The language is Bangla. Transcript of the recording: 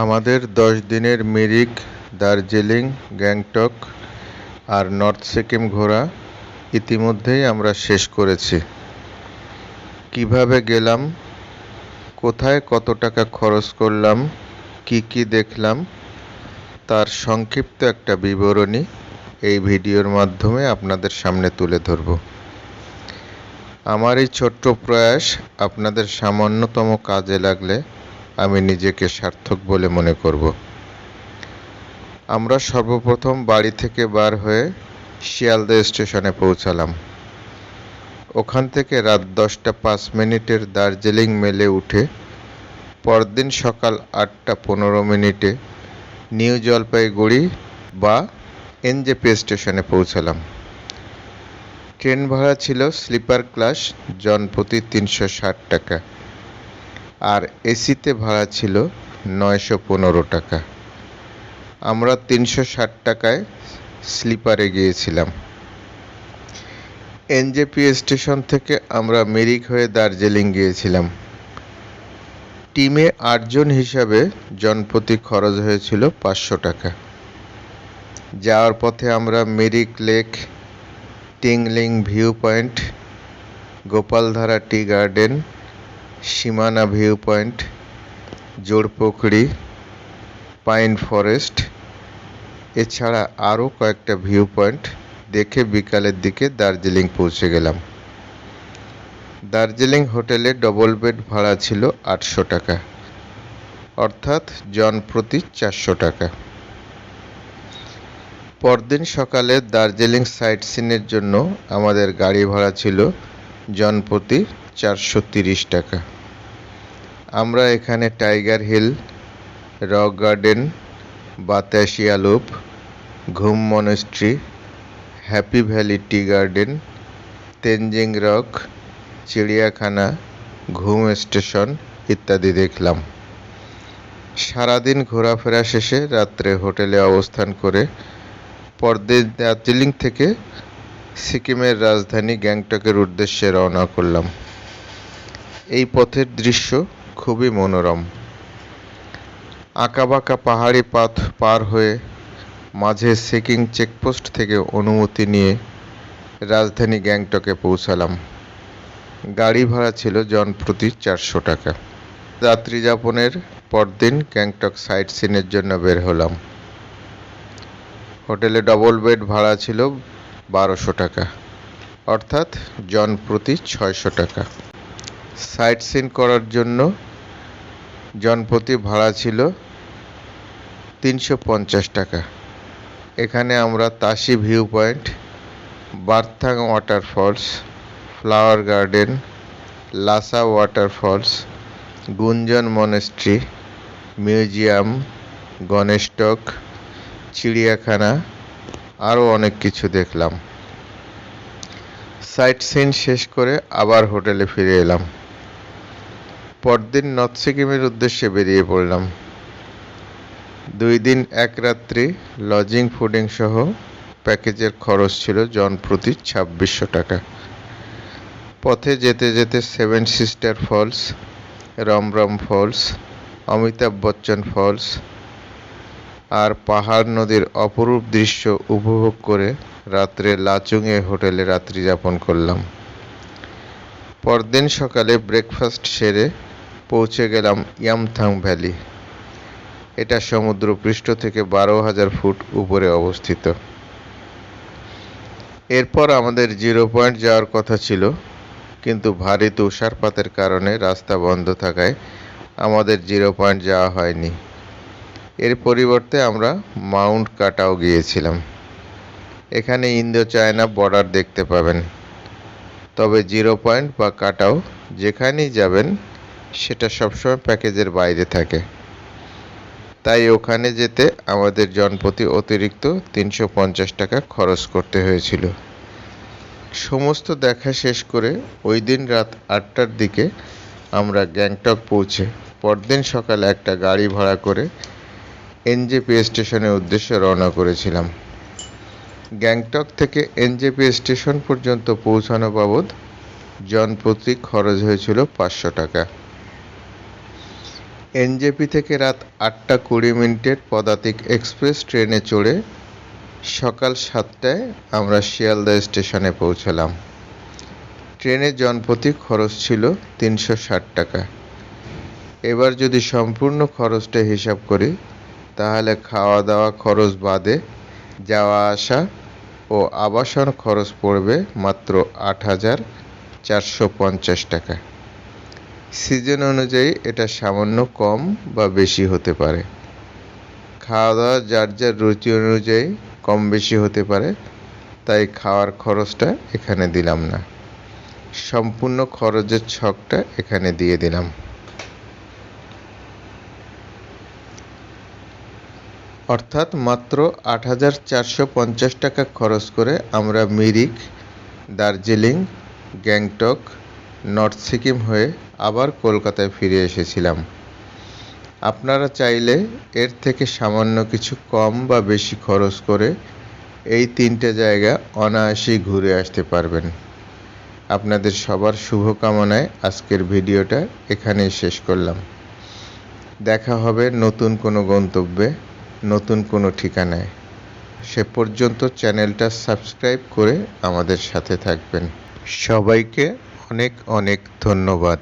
আমাদের দশ দিনের মিরিক, দার্জিলিং, গ্যাংটক আর নর্থ সিকিম ঘোরা ইতিমধ্যেই আমরা শেষ করেছি। কীভাবে গেলাম? কোথায় কত টাকা খরচ করলাম? কি কি দেখলাম? তার সংক্ষিপ্ত একটা বিবরণী এই ভিডিওর মাধ্যমে আপনাদের সামনে তুলে ধরব। আমার এই ছোট্ট প্রয়াস আপনাদের সামান্যতম কাজে লাগলে আমি নিজেকে সার্থক বলে মনে করব। আমরা সর্বপ্রথম বাড়ি থেকে বার হয়ে শিয়ালদা স্টেশনে পৌঁছালাম। ওখান থেকে রাত দশটা পাঁচ মিনিটের দার্জিলিং মেলে উঠে পরদিন সকাল আটটা পনেরো মিনিটে নিউ জলপাইগুড়ি বা এনজেপি স্টেশনে পৌঁছালাম। ট্রেন ভাড়া ছিল স্লিপার ক্লাস জনপ্রতি তিনশো ষাট টাকা। আর এসিতে ভাড়া ছিল নয়শো পনেরো টাকা। আমরা তিনশো ষাট টাকায় স্লিপারে গিয়েছিলাম। এনজেপি স্টেশন থেকে আমরা মিরিক হয়ে দার্জিলিং গিয়েছিলাম। টিমে আটজন হিসাবে জনপ্রতি খরচ হয়েছিল পাঁচশো টাকা। যাওয়ার পথে আমরা Mirik lake, Tingling view point Gopaldhara tea garden Simana view point Jorpukhuri pine forest, এছাড়া আরও কয়েকটা ভিউ পয়েন্ট দেখে বিকালের দিকে দার্জিলিং পৌঁছে গেলাম। দার্জিলিং হোটেলে ডবল বেড ভাড়া ছিল আটশো টাকা, অর্থাৎ জন প্রতি চারশো টাকা। পরদিন সকালে দার্জিলিং সাইট সিনের জন্য আমাদের গাড়ি ভাড়া ছিল জনপ্রতি চারশো তিরিশ টাকা। আমরা এখানে tiger hill, rock garden, Batasia loop, Ghum monastery, happy valley tea garden, Tenzing rock, চিড়িয়াখানা, ঘুম স্টেশন ইত্যাদি দেখলাম। সারাদিন ঘোরাফেরা শেষে রাত্রে হোটেলে অবস্থান করে পরদিন দার্জিলিং থেকে সিকিমের রাজধানী গ্যাংটকের উদ্দেশ্যে রওনা করলাম। এই পথের দৃশ্য খুবই মনোরম। আঁকাবাঁকা পাহাড়ি পথ পার হয়ে মাঝে সিকিম চেকপোস্ট থেকে অনুমতি নিয়ে রাজধানী গ্যাংটকে পৌঁছালাম। গাড়ি ভাড়া ছিল জনপ্রতি চারশো টাকা। যাত্রী যাপনের পরদিন গ্যাংটক সাইট সিনের জন্য বের হলাম। হোটেলে ডবল বেড ভাড়া ছিল বারোশো টাকা, অর্থাৎ জন প্রতি ছয়শো টাকা। সাইট সিন করার জন্য জনপ্রতি ভাড়া ছিল তিনশো পঞ্চাশ টাকা। এখানে আমরা Tashi view point, Bakthang waterfalls, flower garden, Lhasa waterfalls, Gonjang monastery, museum Ganesh Tok চিড়িয়াখানা, আরও অনেক কিছু দেখলাম। সাইট সিন শেষ করে আবার হোটেলে ফিরে এলাম। পরদিন নর্থ সিকিমের উদ্দেশ্যে বেরিয়ে পড়লাম। দুই দিন, এক রাত্রি লজিং ফুডিং সহ প্যাকেজের খরচ ছিল জন প্রতি ছাব্বিশশো টাকা। পথে যেতে যেতে seven sister falls, Ramram falls, Amitabh Bachchan falls আর পাহাড় নদীর অপরূপ দৃশ্য উপভোগ করে রাত্রে লাচুংয়ে হোটেলে রাত্রি যাপন করলাম। পরদিন সকালে ব্রেকফাস্ট সেরে পৌঁছে গেলাম ইয়ামথাং ভ্যালি। এটা সমুদ্রপৃষ্ঠ থেকে বারো হাজার ফুট উপরে অবস্থিত। এরপর আমাদের জিরো পয়েন্ট যাওয়ার কথা ছিল, কিন্তু ভারী তুষারপাতের কারণে রাস্তা বন্ধ থাকায় আমাদের জিরো পয়েন্ট যাওয়া হয়নি। এর পরিবর্তে আমরা মাউন্ট কাটাও গিয়েছিলাম। এখানে ইন্দো চায়না বর্ডার দেখতে পাবেন। তবে জিরো পয়েন্ট বা কাটাও যেখানেই যাবেন সেটা সবসময় প্যাকেজের বাইরে থাকে। তাই ওখানে যেতে আমাদের জনপ্রতি অতিরিক্ত তিনশো পঞ্চাশ টাকা খরচ করতে হয়েছিল। সমস্ত দেখা শেষ করে ওই দিন রাত আটটার দিকে আমরা গ্যাংটক পৌঁছে পরদিন সকালে একটা গাড়ি ভাড়া করে এনজেপি স্টেশনের উদ্দেশ্যে রওনা করেছিলাম। গ্যাংটক থেকে এনজেপি স্টেশন পর্যন্ত পৌঁছানো বাবদ জনপ্রতি খরচ হয়েছিল পাঁচশো টাকা। এনজেপি থেকে রাত আটটা কুড়ি মিনিটের পদাতিক এক্সপ্রেস ট্রেনে চড়ে সকাল সাতটায় আমরা শিয়ালদা স্টেশনে পৌঁছালাম। ট্রেনে জনপ্রতি খরচ ছিল তিনশো ষাট টাকা। এবার যদি সম্পূর্ণ খরচটা হিসাব করি, তাহলে খাওয়া দাওয়া খরচ বাদে যাওয়া আসা ও আবাসন খরচ পড়বে মাত্র আট হাজার চারশো পঞ্চাশ টাকা। সিজন অনুযায়ী এটা সামান্য কম বা বেশি হতে পারে। খাওয়া দাওয়া যার যার রুচি অনুযায়ী কম বেশি হতে পারে, তাই খাওয়ার খরচটা এখানে দিলাম না। সম্পূর্ণ খরচের ছকটা এখানে দিয়ে দিলাম। অর্থাৎ মাত্র আট হাজার চারশো পঞ্চাশ টাকা খরচ করে আমরা মিরিক, দার্জিলিং, গ্যাংটক, নর্থ সিকিম হয়ে আবার কলকাতায় ফিরে এসেছিলাম। আপনারা চাইলে এর থেকে সামান্য কিছু কম বা বেশি খরচ করে এই তিনটে জায়গা অনায়াসেই ঘুরে আসতে পারবেন। আপনাদের সবার শুভকামনায় আজকের ভিডিওটা এখানেই শেষ করলাম। দেখা হবে নতুন কোনো গন্তব্যে, নতুন কোনো ঠিকানায়। সে পর্যন্ত চ্যানেলটা সাবস্ক্রাইব করে আমাদের সাথে থাকবেন। সবাইকে অনেক অনেক ধন্যবাদ।